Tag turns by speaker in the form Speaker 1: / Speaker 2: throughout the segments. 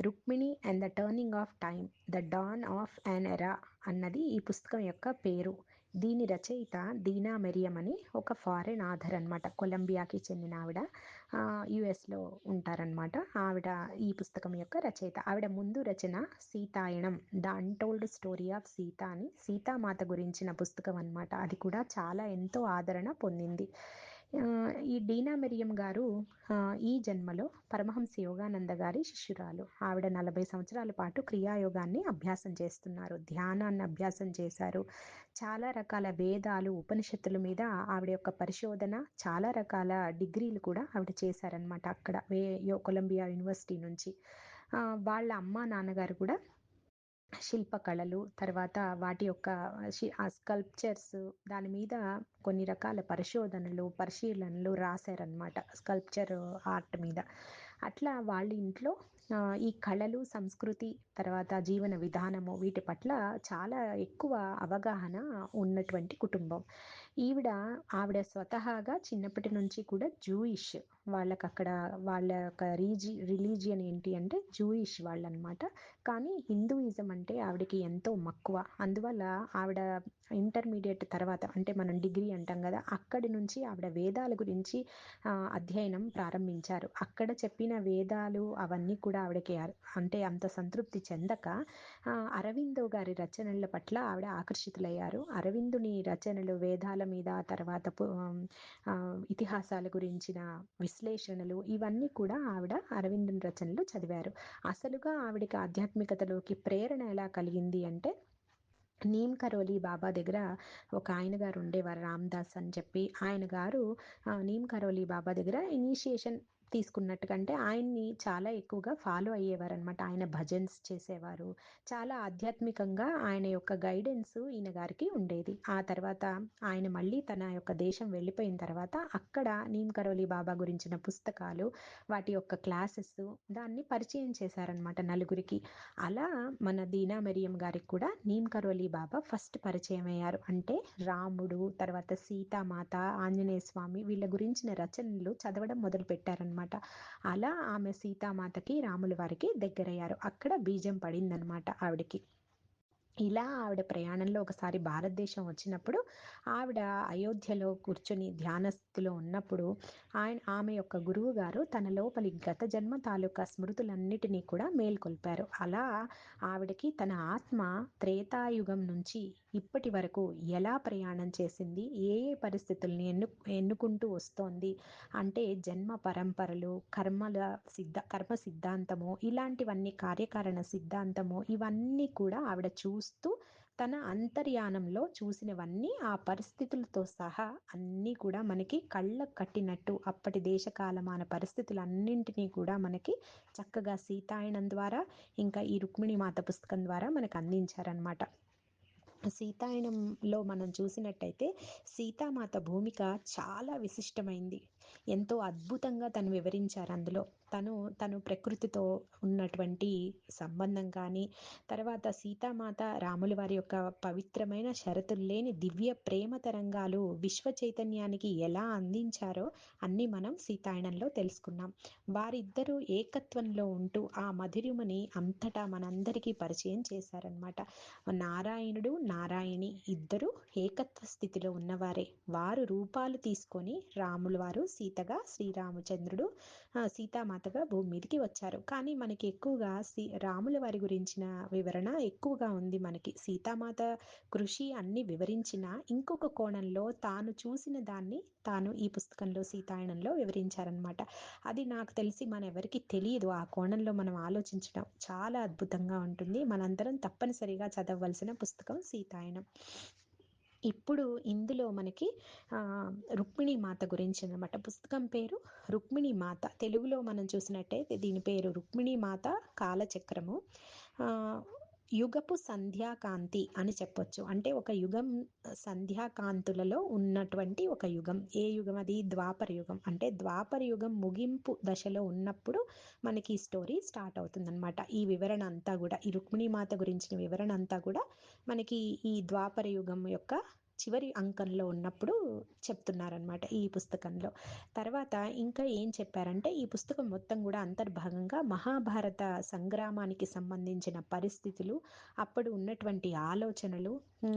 Speaker 1: Rukmini and the turning of time the dawn of an era అన్నది ఈ పుస్తకం యొక్క పేరు. దీని రచయిత దీనా మెరియం అని ఒక ఫారెన్ ఆథర్ అనమాట కొలంబియాకి చెందిన ఆవిడ యుఎస్లో ఉంటారనమాట ఆవిడ ఈ పుస్తకం యొక్క రచయిత. ఆవిడ ముందు రచన Sitayanam the untold story of Sita అని సీతామాత గురించిన పుస్తకం అనమాట అది కూడా చాలా ఎంతో ఆదరణ పొందింది. ఈ డీనా మెరియం గారు ఈ జన్మలో పరమహంస యోగానంద గారి శిష్యురాలు. ఆవిడ నలభై సంవత్సరాల పాటు క్రియాయోగాన్ని అభ్యాసం చేస్తున్నారు. ధ్యానాన్ని అభ్యాసం చేశారు. చాలా రకాల వేదాలు ఉపనిషత్తుల మీద ఆవిడ యొక్క పరిశోధన చాలా రకాల డిగ్రీలు కూడా ఆవిడ చేశారనమాట అక్కడ వే కొలంబియా యూనివర్సిటీ నుంచి. వాళ్ళ అమ్మ నాన్నగారు కూడా శిల్పకళలు తర్వాత వాటి యొక్క ఆ స్కల్ప్చర్స్ దాని మీద కొన్ని రకాల పరిశోధనలు పరిశీలనలు రాశారనమాట స్కల్ప్చర్ ఆర్ట్ మీద. అట్లా వాళ్ళ ఇంట్లో ఈ కళలు సంస్కృతి తర్వాత జీవన విధానము వీటి పట్ల చాలా ఎక్కువ అవగాహన ఉన్నటువంటి కుటుంబం. ఈవిడ ఆవిడ స్వతహాగా చిన్నప్పటి నుంచి కూడా జూయిష్. వాళ్ళకి అక్కడ వాళ్ళ యొక్క రీజి రిలీజియన్ ఏంటి అంటే జూయిష్ వాళ్ళనమాట కానీ హిందూయిజం అంటే ఆవిడకి ఎంతో మక్కువ. అందువల్ల ఆవిడ ఇంటర్మీడియట్ తర్వాత అంటే మనం డిగ్రీ అంటాం కదా అక్కడి నుంచి ఆవిడ వేదాల గురించి అధ్యయనం ప్రారంభించారు. అక్కడ చెప్పిన వేదాలు అవన్నీ కూడా ఆవిడకి అంటే అంత సంతృప్తి చెందక అరవిందో గారి రచనల పట్ల ఆవిడ ఆకర్షితులయ్యారు. అరవిందుని రచనలు వేదాల మీద తర్వాత ఇతిహాసాల గురించిన విశ్లేషణలు ఇవన్నీ కూడా ఆవిడ అరవిందుని రచనలు చదివారు. అసలుగా ఆవిడకి ఆధ్యాత్మికతలోకి ప్రేరణ ఎలా కలిగింది అంటే నీమ్ కరోలి బాబా దగ్గర ఒక ఆయన గారు ఉండేవారు రామ్దాస్ అని చెప్పి. ఆయన గారు నీమ్ కరోలి బాబా దగ్గర ఇనిషియేషన్ తీసుకున్నట్టుకంటే ఆయన్ని చాలా ఎక్కువగా ఫాలో అయ్యేవారు అనమాట ఆయన భజన్స్ చేసేవారు. చాలా ఆధ్యాత్మికంగా ఆయన యొక్క గైడెన్స్ ఈయన గారికి ఉండేది. ఆ తర్వాత ఆయన మళ్ళీ తన యొక్క దేశం వెళ్ళిపోయిన తర్వాత అక్కడ నీమ్ కరోలి బాబా గురించిన పుస్తకాలు వాటి యొక్క క్లాసెస్ దాన్ని పరిచయం చేశారనమాట నలుగురికి. అలా మన దీనా మరియం గారికి కూడా నీమ్ కరోలి బాబా ఫస్ట్ పరిచయం అయ్యారు అంటే రాముడు తర్వాత సీతామాత ఆంజనేయ స్వామి వీళ్ళ గురించిన రచనలు చదవడం మొదలు పెట్టారనమాట అలా ఆమె సీతామాతకి రాముల వారికి దగ్గరయ్యారు. అక్కడ బీజం పడిందనమాట ఆవిడకి. ఇలా ఆవిడ ప్రయాణంలో ఒకసారి భారతదేశం వచ్చినప్పుడు ఆవిడ అయోధ్యలో కూర్చొని ధ్యానస్థితిలో ఉన్నప్పుడు ఆయన ఆమె యొక్క గురువు గారు తన లోపలి గత జన్మ తాలూకా స్మృతులన్నిటినీ కూడా మేల్కొల్పారు. అలా ఆవిడకి తన ఆత్మ త్రేతాయుగం నుంచి ఇప్పటి వరకు ఎలా ప్రయాణం చేసింది ఏ ఏ పరిస్థితుల్ని ఎన్ను ఎన్నుకుంటూ వస్తోంది అంటే జన్మ పరంపరలు కర్మల సిద్ధ కర్మ సిద్ధాంతము ఇలాంటివన్నీ కార్యకారణ సిద్ధాంతము ఇవన్నీ కూడా ఆవిడ చూస్తూ తన అంతర్యానంలో చూసినవన్నీ ఆ పరిస్థితులతో సహా అన్నీ కూడా మనకి కళ్ళ కట్టినట్టు అప్పటి దేశకాలమాన పరిస్థితులన్నింటినీ కూడా మనకి చక్కగా సీతాయనం ద్వారా ఇంకా ఈ రుక్మిణి మాత పుస్తకం ద్వారా మనకు అందించారనమాట సీతాయనంలో మనం చూసినట్టయితే సీతామాత భూమిక చాలా విశిష్టమైంది. ఎంతో అద్భుతంగా తను వివరించారు అందులో. తను తను ప్రకృతితో ఉన్నటువంటి సంబంధం కానీ తర్వాత సీతామాత రాముల వారి యొక్క పవిత్రమైన షరతులు లేని దివ్య ప్రేమ తరంగాలు విశ్వ చైతన్యానికి ఎలా అందించారో అన్ని మనం సీతాయనంలో తెలుసుకున్నాం. వారిద్దరూ ఏకత్వంలో ఉంటూ ఆ మధురిమని అంతటా మనందరికీ పరిచయం చేశారనమాట నారాయణుడు నారాయణి ఇద్దరు ఏకత్వ స్థితిలో ఉన్నవారే. వారు రూపాలు తీసుకొని రాములు వారు సీతగా శ్రీరామచంద్రుడు సీతామాతగా భూమి మీదకి వచ్చారు. కానీ మనకి ఎక్కువగా సీ రాముల వారి గురించిన వివరణ ఎక్కువగా ఉంది మనకి. సీతామాత కృషి అన్ని వివరించిన ఇంకొక కోణంలో తాను చూసిన దాన్ని తాను ఈ పుస్తకంలో సీతాయనంలో వివరించారనమాట అది నాకు తెలిసి మన ఎవరికి తెలియదు. ఆ కోణంలో మనం ఆలోచించడం చాలా అద్భుతంగా ఉంటుంది. మనందరం తప్పనిసరిగా చదవలసిన పుస్తకం సీతాయనం. ఇప్పుడు ఇందులో మనకి రుక్మిణి మాత గురించి అనమాట పుస్తకం పేరు రుక్మిణి మాత. తెలుగులో మనం చూసినట్టయితే దీని పేరు రుక్మిణి మాత కాలచక్రము. యుగపు సంధ్యాకాంతి అని చెప్పొచ్చు. అంటే ఒక యుగం సంధ్యాకాంతులలో ఉన్నటువంటి ఒక యుగం. ఏ యుగం అది? ద్వాపర యుగం. అంటే ద్వాపర యుగం ముగింపు దశలో ఉన్నప్పుడు మనకి ఈ స్టోరీ స్టార్ట్ అవుతుందన్నమాట. ఈ వివరణ అంతా కూడా ఈ రుక్మిణి మాత గురించిన వివరణ అంతా కూడా మనకి ఈ ద్వాపర యుగం యొక్క చివరి అంకంలో ఉన్నప్పుడు చెప్తున్నారనమాట ఈ పుస్తకంలో. తర్వాత ఇంకా ఏం చెప్పారంటే ఈ పుస్తకం మొత్తం కూడా అంతర్భాగంగా మహాభారత సంగ్రామానికి సంబంధించిన పరిస్థితులు అప్పుడు ఉన్నటువంటి ఆలోచనలు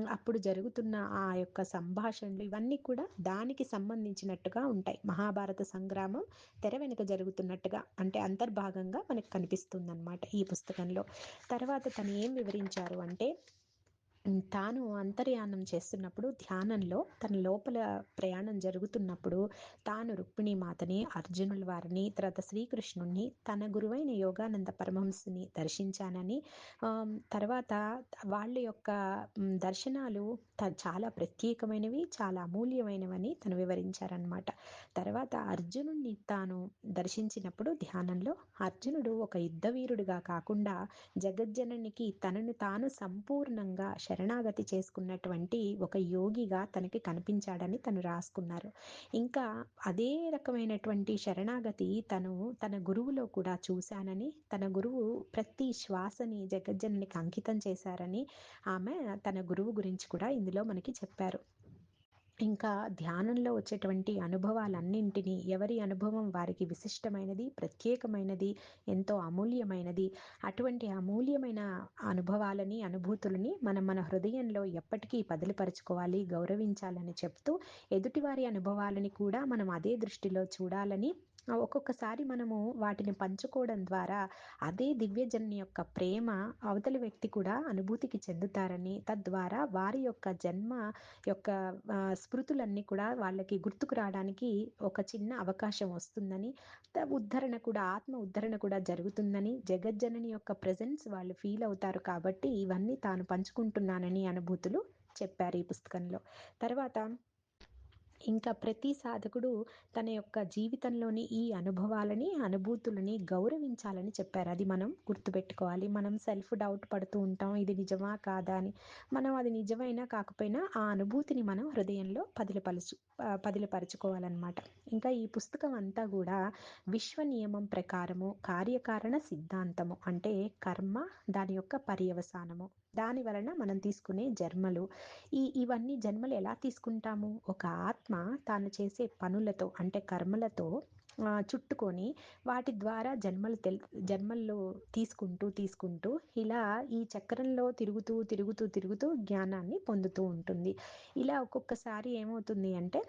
Speaker 1: అప్పుడు జరుగుతున్న ఆ యొక్క సంభాషణలు ఇవన్నీ కూడా దానికి సంబంధించినట్టుగా ఉంటాయి. మహాభారత సంగ్రామం తెర వెనుక జరుగుతున్నట్టుగా అంటే అంతర్భాగంగా మనకు కనిపిస్తుంది అనమాట ఈ పుస్తకంలో. తర్వాత తను ఏం వివరించారు అంటే తాను అంతర్యానం చేస్తున్నప్పుడు ధ్యానంలో తన లోపల ప్రయాణం జరుగుతున్నప్పుడు తాను రుక్మిణి మాతని అర్జునుల వారిని తర్వాత శ్రీకృష్ణుణ్ణి తన గురువైన యోగానంద పరమహంసుని దర్శించానని తర్వాత వాళ్ళ యొక్క దర్శనాలు చాలా ప్రత్యేకమైనవి చాలా అమూల్యమైనవని తను వివరించారనమాట తర్వాత అర్జునుడిని తాను దర్శించినప్పుడు ధ్యానంలో అర్జునుడు ఒక యుద్ధవీరుడిగా కాకుండా జగజ్జననికి తనను తాను సంపూర్ణంగా శరణాగతి చేసుకున్నటువంటి ఒక యోగిగా తనకి కనిపించాడని తను రాసుకున్నారు. ఇంకా అదే రకమైనటువంటి శరణాగతి తను తన గురువులో కూడా చూశానని తన గురువు ప్రతి శ్వాసని జగజ్జనునికి అంకితం చేశారని ఆమె తన గురువు గురించి కూడా ఇందులో మనకి చెప్పారు. ఇంకా ధ్యానంలో వచ్చేటువంటి అనుభవాలన్నింటినీ ఎవరి అనుభవం వారికి విశిష్టమైనది ప్రత్యేకమైనది ఎంతో అమూల్యమైనది అటువంటి అమూల్యమైన అనుభవాలని అనుభూతులని మనం మన హృదయంలో ఎప్పటికీ పదిలిపరచుకోవాలి గౌరవించాలని చెప్తూ ఎదుటివారి అనుభవాలని కూడా మనం అదే దృష్టిలో చూడాలని ఒక్కొక్కసారి మనము వాటిని పంచుకోవడం ద్వారా అదే దివ్యజన్ని యొక్క ప్రేమ అవతలి వ్యక్తి కూడా అనుభూతికి చెందుతారని తద్వారా వారి యొక్క జన్మ యొక్క స్మృతులన్నీ కూడా వాళ్ళకి గుర్తుకు రావడానికి ఒక చిన్న అవకాశం వస్తుందని ఉద్ధరణ కూడా ఆత్మ ఉద్ధరణ కూడా జరుగుతుందని జగజ్జనని యొక్క ప్రజెన్స్ వాళ్ళు ఫీల్ అవుతారు కాబట్టి ఇవన్నీ తాను పంచుకుంటున్నానని అనుభూతులు చెప్పారు ఈ పుస్తకంలో. తర్వాత ఇంకా ప్రతి సాధకుడు తన యొక్క జీవితంలోని ఈ అనుభవాలని అనుభూతులని గౌరవించాలని చెప్పారు. అది మనం గుర్తుపెట్టుకోవాలి. మనం సెల్ఫ్ డౌట్ పడుతూ ఉంటాం. ఇది నిజమా కాదా అని. మనం అది నిజమైనా కాకపోయినా ఆ అనుభూతిని మనం హృదయంలో పదిలిపలుచు పదిలిపరచుకోవాలన్నమాట. ఇంకా ఈ పుస్తకం అంతా కూడా విశ్వ నియమం ప్రకారము కార్యకారణ సిద్ధాంతము అంటే కర్మ దాని యొక్క పర్యవసానము. దాని వలన మనం తీసుకునే జన్మలు. ఈ ఇవన్నీ జన్మలు ఎలా తీసుకుంటాము? ఒక ఆత్మ తాను చేసే పనులతో అంటే కర్మలతో చుట్టుకొని వాటి ద్వారా జన్మలు తెల్ జన్మల్లో తీసుకుంటూ తీసుకుంటూ ఇలా ఈ చక్రంలో తిరుగుతూ తిరుగుతూ తిరుగుతూ జ్ఞానాన్ని పొందుతూ ఉంటుంది. ఇలా ఒక్కొక్కసారి ఏమవుతుంది అంటే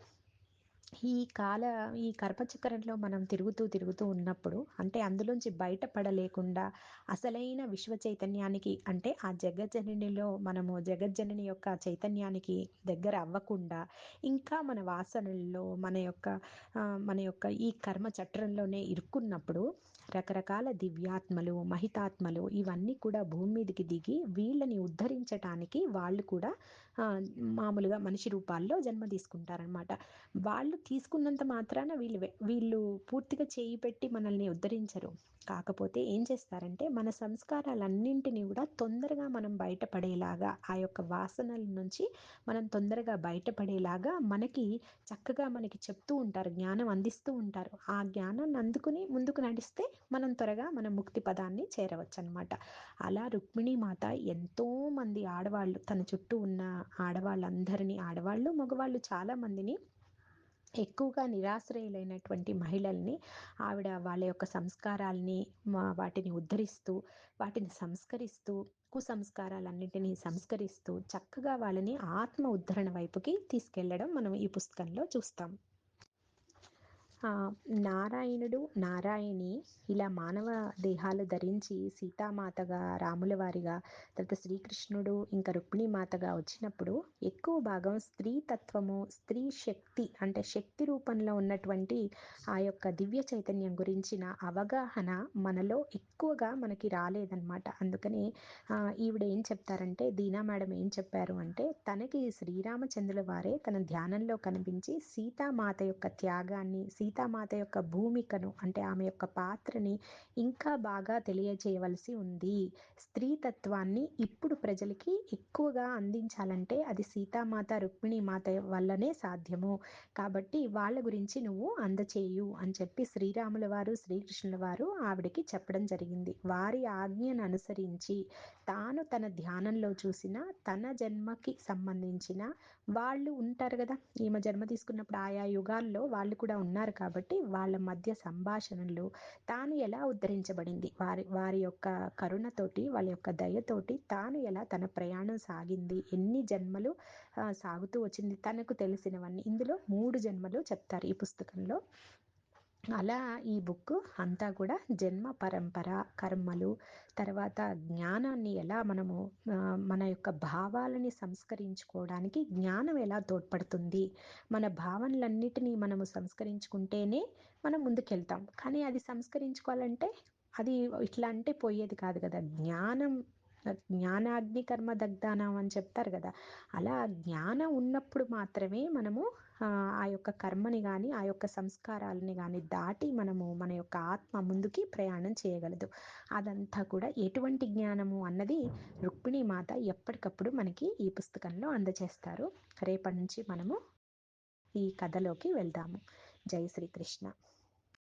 Speaker 1: ఈ కాల ఈ కర్పచక్రంలో మనం తిరుగుతూ తిరుగుతూ ఉన్నప్పుడు అంటే అందులోంచి బయటపడలేకుండా అసలైన విశ్వ చైతన్యానికి అంటే ఆ జగజ్జననిలో మనము జగజ్జనని యొక్క చైతన్యానికి దగ్గర అవ్వకుండా ఇంకా మన వాసనల్లో మన యొక్క మన యొక్క ఈ కర్మ చట్రంలోనే ఇరుక్కున్నప్పుడు రకరకాల దివ్యాత్మలు మహితాత్మలు ఇవన్నీ కూడా భూమి మీదకి దిగి వీళ్ళని ఉద్ధరించటానికి వాళ్ళు కూడా మామూలుగా మనిషి రూపాల్లో జన్మ తీసుకుంటారనమాట. వాళ్ళు తీసుకున్నంత మాత్రాన వీళ్ళు వీళ్ళు పూర్తిగా చేయి పెట్టి మనల్ని ఉద్ధరించరు. కాకపోతే ఏం చేస్తారంటే మన సంస్కారాలన్నింటినీ కూడా తొందరగా మనం బయటపడేలాగా ఆ యొక్క వాసనల నుంచి మనం తొందరగా బయటపడేలాగా మనకి చక్కగా మనకి చెప్తూ ఉంటారు జ్ఞానం అందిస్తూ ఉంటారు. ఆ జ్ఞానాన్ని అందుకుని ముందుకు నడిస్తే మనం త్వరగా మన ముక్తి పదాన్ని చేరవచ్చు అనమాట అలా రుక్మిణి మాత ఎంతో మంది ఆడవాళ్ళు తన చుట్టూ ఉన్న ఆడవాళ్ళందరినీ ఆడవాళ్ళు మగవాళ్ళు చాలా మందిని ఎక్కువగా నిరాశ్రయులైనటువంటి మహిళల్ని ఆవిడ వాళ్ళ యొక్క సంస్కారాల్ని వాటిని ఉద్ధరిస్తూ వాటిని సంస్కరిస్తూ కుసంస్కారాలన్నింటినీ సంస్కరిస్తూ చక్కగా వాళ్ళని ఆత్మ ఉద్ధరణ వైపుకి తీసుకెళ్ళడం మనం ఈ పుస్తకంలో చూస్తాం. నారాయణుడు నారాయణి ఇలా మానవ దేహాలు ధరించి సీతామాతగా రాముల వారిగా తర్వాత శ్రీకృష్ణుడు ఇంకా రుక్మిణి మాతగా వచ్చినప్పుడు ఎక్కువ భాగం స్త్రీ తత్వము స్త్రీ శక్తి అంటే శక్తి రూపంలో ఉన్నటువంటి ఆ యొక్క దివ్య చైతన్యం గురించిన అవగాహన మనలో ఎక్కువగా మనకి రాలేదన్నమాట. అందుకని ఈవిడ ఏం చెప్తారంటే దీనా మేడం ఏం చెప్పారు అంటే తనకి శ్రీరామచంద్రుల వారే తన ధ్యానంలో కనిపించి సీతామాత యొక్క త్యాగాన్ని సీత సీతామాత యొక్క భూమికను అంటే ఆమె యొక్క పాత్రని ఇంకా బాగా తెలియజేయవలసి ఉంది. స్త్రీతత్వాన్ని ఇప్పుడు ప్రజలకి ఎక్కువగా అందించాలంటే అది సీతామాత రుక్మిణి మాత వల్లనే సాధ్యము. కాబట్టి వాళ్ళ గురించి నువ్వు అందచేయు అని చెప్పి శ్రీరాముల వారు శ్రీకృష్ణుల వారు ఆవిడకి చెప్పడం జరిగింది. వారి ఆజ్ఞను అనుసరించి తాను తన ధ్యానంలో చూసిన తన జన్మకి సంబంధించిన వాళ్ళు ఉంటారు కదా ఈమె జన్మ తీసుకున్నప్పుడు ఆయా యుగాల్లో వాళ్ళు కూడా ఉన్నారు కాబట్టి వాళ్ళ మధ్య సంభాషణలు తాను ఎలా ఉద్ధరించబడింది? వారి వారి యొక్క కరుణతోటి వాళ్ళ యొక్క దయతోటి తాను ఎలా తన ప్రయాణం సాగింది? ఎన్ని జన్మలు సాగుతూ వచ్చింది? తనకు తెలిసినవన్నీ. ఇందులో మూడు జన్మలు చెప్తారు ఈ పుస్తకంలో. అలా ఈ బుక్ అంతా కూడా జన్మ పరంపర కర్మలు తర్వాత జ్ఞానాన్ని ఎలా మనము మన యొక్క భావాలని సంస్కరించుకోవడానికి జ్ఞానం ఎలా తోడ్పడుతుంది మన భావనలన్నిటినీ మనము సంస్కరించుకుంటేనే మనం ముందుకెళ్తాం. కానీ అది సంస్కరించుకోవాలంటే అది ఇట్లా అంటే పోయేది కాదు కదా. జ్ఞానం జ్ఞానాగ్ని కర్మ దగ్ధానం అని చెప్తారు కదా. అలా జ్ఞానం ఉన్నప్పుడు మాత్రమే మనము ఆ యొక్క కర్మని కానీ ఆ యొక్క సంస్కారాలని కానీ దాటి మనము మన యొక్క ఆత్మ ముందుకి ప్రయాణం చేయగలదు. అదంతా కూడా ఎటువంటి జ్ఞానము అన్నది రుక్మిణి మాత ఎప్పటికప్పుడు మనకి ఈ పుస్తకంలో అందజేస్తారు. రేపటి నుంచి మనము ఈ కథలోకి వెళ్దాము. జై శ్రీకృష్ణ.